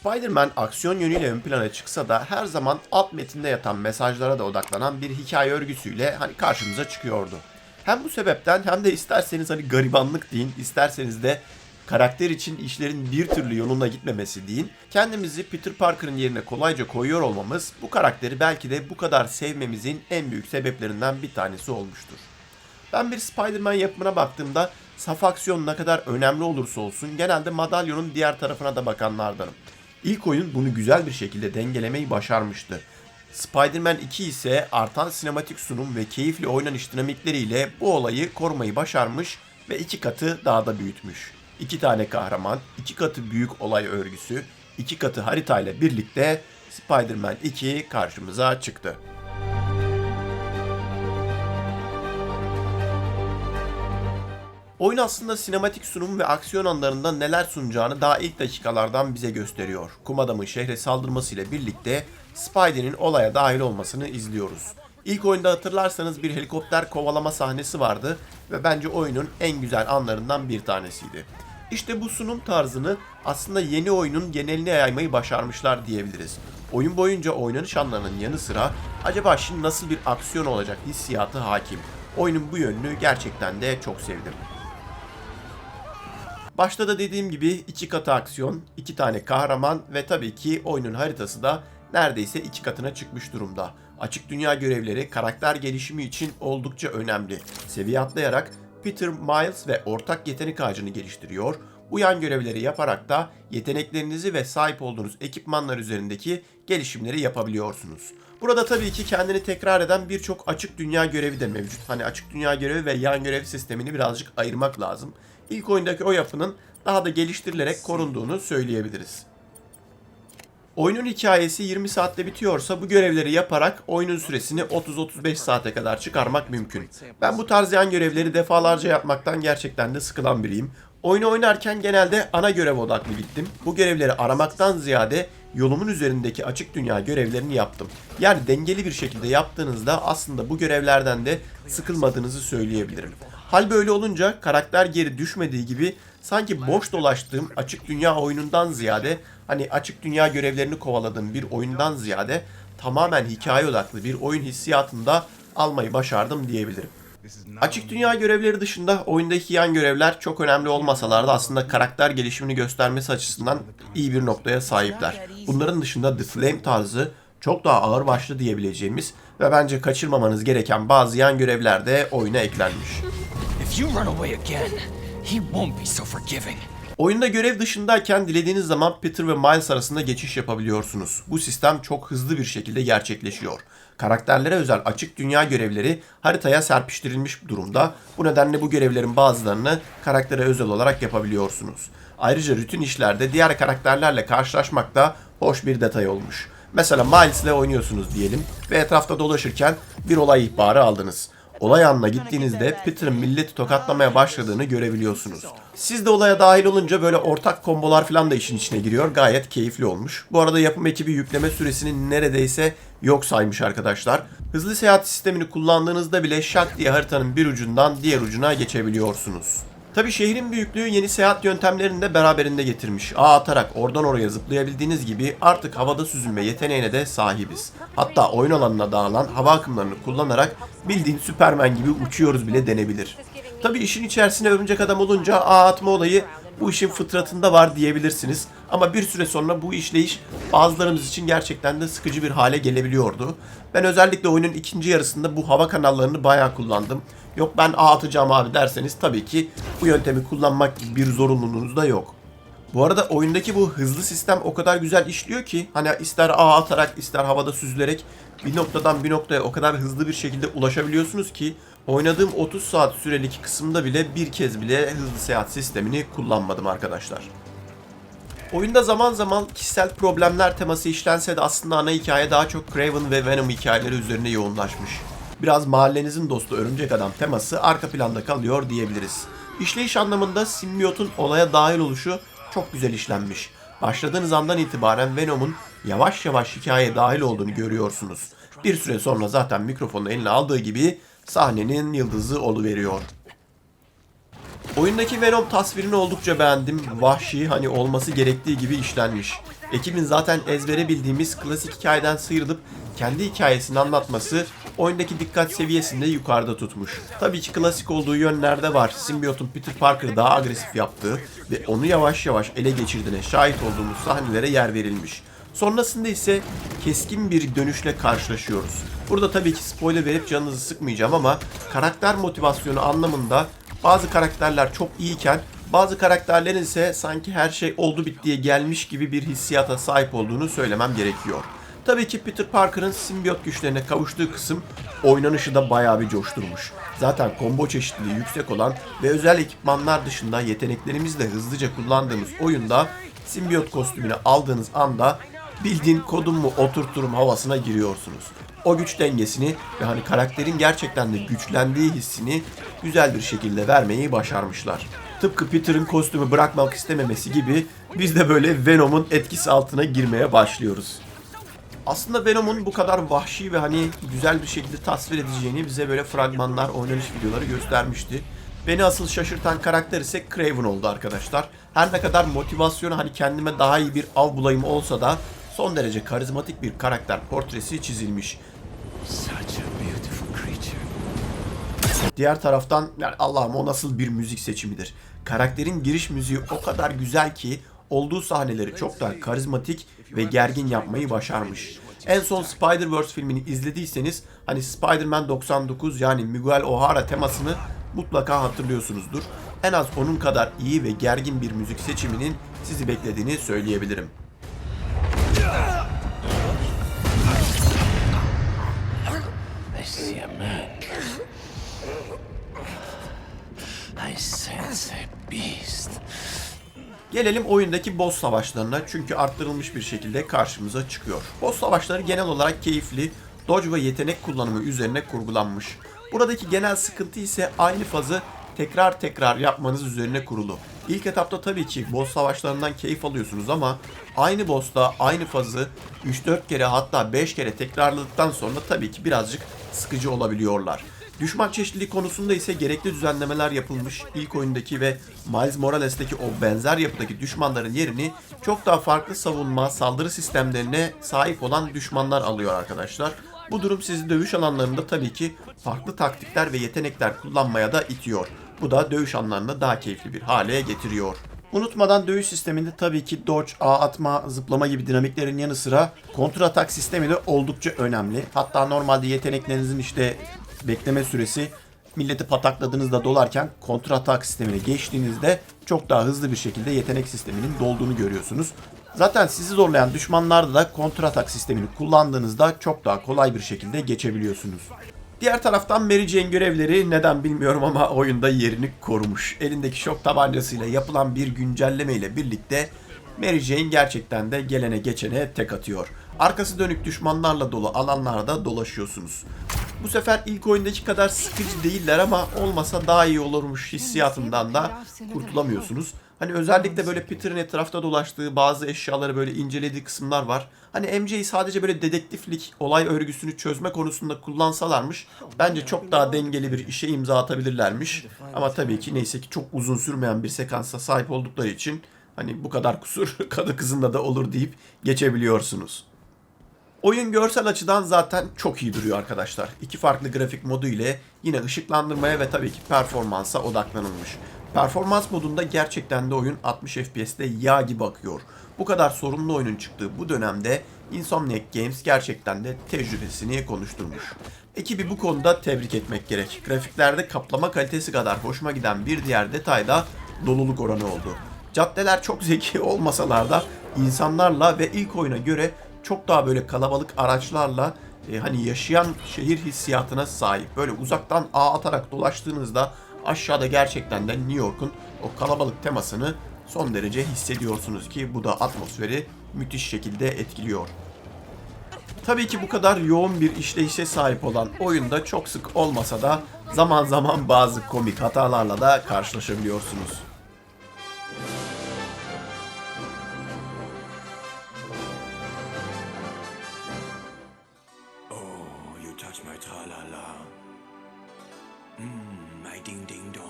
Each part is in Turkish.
Spider-Man aksiyon yönüyle ön plana çıksa da her zaman alt metinde yatan mesajlara da odaklanan bir hikaye örgüsüyle hani karşımıza çıkıyordu. Hem bu sebepten hem de isterseniz hani garibanlık deyin, isterseniz de karakter için işlerin bir türlü yoluna gitmemesi deyin. Kendimizi Peter Parker'ın yerine kolayca koyuyor olmamız bu karakteri belki de bu kadar sevmemizin en büyük sebeplerinden bir tanesi olmuştur. Ben bir Spider-Man yapımına baktığımda saf aksiyon ne kadar önemli olursa olsun genelde madalyonun diğer tarafına da bakanlardanım. İlk oyun bunu güzel bir şekilde dengelemeyi başarmıştı. Spider-Man 2 ise artan sinematik sunum ve keyifli oynanış dinamikleriyle bu olayı korumayı başarmış ve iki katı daha da büyütmüş. İki tane kahraman, iki katı büyük olay örgüsü, iki katı haritayla birlikte Spider-Man 2 karşımıza çıktı. Oyun aslında sinematik sunum ve aksiyon anlarında neler sunacağını daha ilk dakikalardan bize gösteriyor. Kum adamın şehre saldırmasıyla birlikte Spidey'nin olaya dahil olmasını izliyoruz. İlk oyunda hatırlarsanız bir helikopter kovalama sahnesi vardı ve bence oyunun en güzel anlarından bir tanesiydi. İşte bu sunum tarzını aslında yeni oyunun geneline yaymayı başarmışlar diyebiliriz. Oyun boyunca oynanış anlarının yanı sıra acaba şimdi nasıl bir aksiyon olacak hissiyatı hakim. Oyunun bu yönünü gerçekten de çok sevdim. Başta da dediğim gibi iki katı aksiyon, iki tane kahraman ve tabii ki oyunun haritası da neredeyse iki katına çıkmış durumda. Açık dünya görevleri karakter gelişimi için oldukça önemli. Seviye atlayarak Peter, Miles ve ortak yetenek ağacını geliştiriyor. Bu yan görevleri yaparak da yeteneklerinizi ve sahip olduğunuz ekipmanlar üzerindeki gelişimleri yapabiliyorsunuz. Burada tabii ki kendini tekrar eden birçok açık dünya görevi de mevcut. Hani açık dünya görevi ve yan görev sistemini birazcık ayırmak lazım. İlk oyundaki o yapının daha da geliştirilerek korunduğunu söyleyebiliriz. Oyunun hikayesi 20 saatte bitiyorsa bu görevleri yaparak oyunun süresini 30-35 saate kadar çıkarmak mümkün. Ben bu tarz yan görevleri defalarca yapmaktan gerçekten de sıkılan biriyim. Oyunu oynarken genelde ana görev odaklı gittim. Bu görevleri aramaktan ziyade yolumun üzerindeki açık dünya görevlerini yaptım. Yani dengeli bir şekilde yaptığınızda aslında bu görevlerden de sıkılmadığınızı söyleyebilirim. Hal böyle olunca karakter geri düşmediği gibi sanki boş dolaştığım açık dünya oyunundan ziyade hani açık dünya görevlerini kovaladığım bir oyundan ziyade tamamen hikaye odaklı bir oyun hissiyatında almayı başardım diyebilirim. Açık dünya görevleri dışında oyundaki yan görevler çok önemli olmasalar da aslında karakter gelişimini göstermesi açısından iyi bir noktaya sahipler. Bunların dışında The Flame tarzı çok daha ağır başlı diyebileceğimiz ve bence kaçırmamanız gereken bazı yan görevler de oyuna eklenmiş. If you run away again, he won't be so forgiving. Oyunda görev dışındayken dilediğiniz zaman Peter ve Miles arasında geçiş yapabiliyorsunuz. Bu sistem çok hızlı bir şekilde gerçekleşiyor. Karakterlere özel açık dünya görevleri haritaya serpiştirilmiş durumda. Bu nedenle bu görevlerin bazılarını karaktere özel olarak yapabiliyorsunuz. Ayrıca rutin işlerde diğer karakterlerle karşılaşmak da hoş bir detay olmuş. Mesela Miles ile oynuyorsunuz diyelim ve etrafta dolaşırken bir olay ihbarı aldınız. Olay anına gittiğinizde Peter'ın milleti tokatlamaya başladığını görebiliyorsunuz. Siz de olaya dahil olunca böyle ortak kombolar falan da işin içine giriyor. Gayet keyifli olmuş. Bu arada yapım ekibi yükleme süresini neredeyse yok saymış arkadaşlar. Hızlı seyahat sistemini kullandığınızda bile şak diye haritanın bir ucundan diğer ucuna geçebiliyorsunuz. Tabi şehrin büyüklüğü yeni seyahat yöntemlerini de beraberinde getirmiş. Ağ atarak oradan oraya zıplayabildiğiniz gibi artık havada süzülme yeteneğine de sahibiz. Hatta oyun alanına dağılan hava akımlarını kullanarak bildiğin Süpermen gibi uçuyoruz bile denebilir. Tabi işin içerisine örümcek adam olunca ağ atma olayı bu işin fıtratında var diyebilirsiniz. Ama bir süre sonra bu işleyiş bazılarımız için gerçekten de sıkıcı bir hale gelebiliyordu. Ben özellikle oyunun ikinci yarısında bu hava kanallarını bayağı kullandım. Yok ben ağ atacağım abi derseniz tabii ki bu yöntemi kullanmak gibi bir zorunluluğunuz da yok. Bu arada oyundaki bu hızlı sistem o kadar güzel işliyor ki hani ister ağ atarak ister havada süzülerek bir noktadan bir noktaya o kadar hızlı bir şekilde ulaşabiliyorsunuz ki oynadığım 30 saat sürelik kısımda bile bir kez bile hızlı seyahat sistemini kullanmadım arkadaşlar. Oyunda zaman zaman kişisel problemler teması işlense de aslında ana hikaye daha çok Craven ve Venom hikayeleri üzerine yoğunlaşmış. Biraz mahallenizin dostu örümcek adam teması arka planda kalıyor diyebiliriz. İşleyiş anlamında simbiyotun olaya dahil oluşu çok güzel işlenmiş. Başladığınız andan itibaren Venom'un yavaş yavaş hikayeye dahil olduğunu görüyorsunuz. Bir süre sonra zaten mikrofonu eline aldığı gibi sahnenin yıldızı oluveriyor. Oyundaki Venom tasvirini oldukça beğendim. Vahşi hani olması gerektiği gibi işlenmiş. Ekibin zaten ezbere bildiğimiz klasik hikayeden sıyrılıp kendi hikayesini anlatması oyundaki dikkat seviyesini de yukarıda tutmuş. Tabii ki klasik olduğu yönlerde var. Simbiyot'un Peter Parker'ı daha agresif yaptığı ve onu yavaş yavaş ele geçirdiğine şahit olduğumuz sahnelere yer verilmiş. Sonrasında ise keskin bir dönüşle karşılaşıyoruz. Burada tabii ki spoiler verip canınızı sıkmayacağım ama karakter motivasyonu anlamında bazı karakterler çok iyiyken bazı karakterlerin ise sanki her şey oldu bittiye gelmiş gibi bir hissiyata sahip olduğunu söylemem gerekiyor. Tabii ki Peter Parker'ın simbiyot güçlerine kavuştuğu kısım oynanışı da bayağı bir coşturmuş. Zaten combo çeşitliliği yüksek olan ve özel ekipmanlar dışında yeteneklerimizle hızlıca kullandığımız oyunda simbiyot kostümünü aldığınız anda bildiğin kodum mu oturturum havasına giriyorsunuz. O güç dengesini ve hani karakterin gerçekten de güçlendiği hissini güzel bir şekilde vermeyi başarmışlar. Tıpkı Peter'ın kostümü bırakmak istememesi gibi biz de böyle Venom'un etkisi altına girmeye başlıyoruz. Aslında Venom'un bu kadar vahşi ve hani güzel bir şekilde tasvir edeceğini bize böyle fragmanlar, oynanış videoları göstermişti. Beni asıl şaşırtan karakter ise Craven oldu arkadaşlar. Her ne kadar motivasyonu hani kendime daha iyi bir av bulayım olsa da son derece karizmatik bir karakter portresi çizilmiş. Diğer taraftan yani Allah'ım o nasıl bir müzik seçimidir. Karakterin giriş müziği o kadar güzel ki olduğu sahneleri çok daha karizmatik ve gergin yapmayı başarmış. En son Spider-Verse filmini izlediyseniz hani Spider-Man 99 yani Miguel O'Hara temasını mutlaka hatırlıyorsunuzdur. En az onun kadar iyi ve gergin bir müzik seçiminin sizi beklediğini söyleyebilirim. I see a man. I sense a beast. Gelelim oyundaki boss savaşlarına çünkü arttırılmış bir şekilde karşımıza çıkıyor. Boss savaşları genel olarak keyifli, dodge ve yetenek kullanımı üzerine kurgulanmış. Buradaki genel sıkıntı ise aynı fazı tekrar tekrar yapmanız üzerine kurulu. İlk etapta tabii ki boss savaşlarından keyif alıyorsunuz ama aynı boss'ta aynı fazı 3-4 kere hatta 5 kere tekrarladıktan sonra tabii ki birazcık sıkıcı olabiliyorlar. Düşman çeşitliliği konusunda ise gerekli düzenlemeler yapılmış. İlk oyundaki ve Miles Morales'teki o benzer yapıdaki düşmanların yerini çok daha farklı savunma, saldırı sistemlerine sahip olan düşmanlar alıyor arkadaşlar. Bu durum sizi dövüş alanlarında tabii ki farklı taktikler ve yetenekler kullanmaya da itiyor. Bu da dövüş anlarını daha keyifli bir hale getiriyor. Unutmadan dövüş sisteminde tabii ki dodge, ağ atma, zıplama gibi dinamiklerin yanı sıra kontra atak sistemi de oldukça önemli. Hatta normalde yeteneklerinizin işte bekleme süresi milleti patakladığınızda dolarken kontra atak sistemine geçtiğinizde çok daha hızlı bir şekilde yetenek sisteminin dolduğunu görüyorsunuz. Zaten sizi zorlayan düşmanlarda da kontra atak sistemini kullandığınızda çok daha kolay bir şekilde geçebiliyorsunuz. Diğer taraftan Mary Jane görevleri neden bilmiyorum ama oyunda yerini korumuş. Elindeki şok tabancasıyla yapılan bir güncelleme ile birlikte Mary Jane gerçekten de gelene geçene tek atıyor. Arkası dönük düşmanlarla dolu alanlarda dolaşıyorsunuz. Bu sefer ilk oyundaki kadar sıkıcı değiller ama olmasa daha iyi olurmuş hissiyatından da kurtulamıyorsunuz. Hani özellikle böyle Peter'ın etrafta dolaştığı bazı eşyaları böyle incelediği kısımlar var. Hani MJ'yi sadece böyle dedektiflik, olay örgüsünü çözme konusunda kullansalarmış bence çok daha dengeli bir işe imza atabilirlermiş. Ama tabii ki neyse ki çok uzun sürmeyen bir sekansa sahip oldukları için hani bu kadar kusur kadı kızında da olur deyip geçebiliyorsunuz. Oyun görsel açıdan zaten çok iyi duruyor arkadaşlar. İki farklı grafik modu ile yine ışıklandırmaya ve tabii ki performansa odaklanılmış. Performans modunda gerçekten de oyun 60 FPS'te yağ gibi akıyor. Bu kadar sorunlu oyunun çıktığı bu dönemde Insomniac Games gerçekten de tecrübesini konuşturmuş. Ekibi bu konuda tebrik etmek gerek. Grafiklerde kaplama kalitesi kadar hoşuma giden bir diğer detay da doluluk oranı oldu. Caddeler çok zeki olmasalar da insanlarla ve ilk oyuna göre çok daha böyle kalabalık araçlarla e, hani yaşayan şehir hissiyatına sahip. Böyle uzaktan ağ atarak dolaştığınızda aşağıda gerçekten de New York'un o kalabalık temasını son derece hissediyorsunuz ki bu da atmosferi müthiş şekilde etkiliyor. Tabii ki bu kadar yoğun bir işleyişe sahip olan oyunda çok sık olmasa da zaman zaman bazı komik hatalarla da karşılaşabiliyorsunuz. My tra-la-la. Mmm, my ding-ding-dong.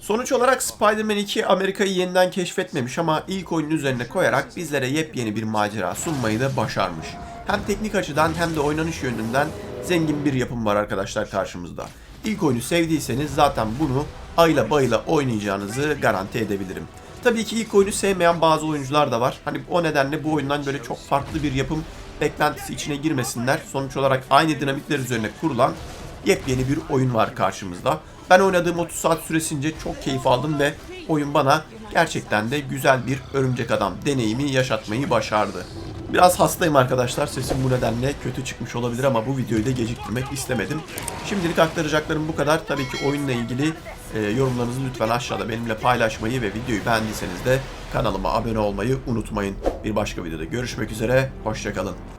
Sonuç olarak Spider-Man 2 Amerika'yı yeniden keşfetmemiş ama ilk oyunun üzerine koyarak bizlere yepyeni bir macera sunmayı da başarmış. Hem teknik açıdan hem de oynanış yönünden zengin bir yapım var arkadaşlar karşımızda. İlk oyunu sevdiyseniz zaten bunu ayla bayla oynayacağınızı garanti edebilirim. Tabii ki ilk oyunu sevmeyen bazı oyuncular da var. Hani o nedenle bu oyundan böyle çok farklı bir yapım beklentisi içine girmesinler. Sonuç olarak aynı dinamikler üzerine kurulan yepyeni bir oyun var karşımızda. Ben oynadığım 30 saat süresince çok keyif aldım ve oyun bana gerçekten de güzel bir örümcek adam deneyimi yaşatmayı başardı. Biraz hastayım arkadaşlar. Sesim bu nedenle kötü çıkmış olabilir ama bu videoyu da geciktirmek istemedim. Şimdilik aktaracaklarım bu kadar. Tabii ki oyunla ilgili e, yorumlarınızı lütfen aşağıda benimle paylaşmayı ve videoyu beğendiyseniz de kanalıma abone olmayı unutmayın. Bir başka videoda görüşmek üzere. Hoşçakalın.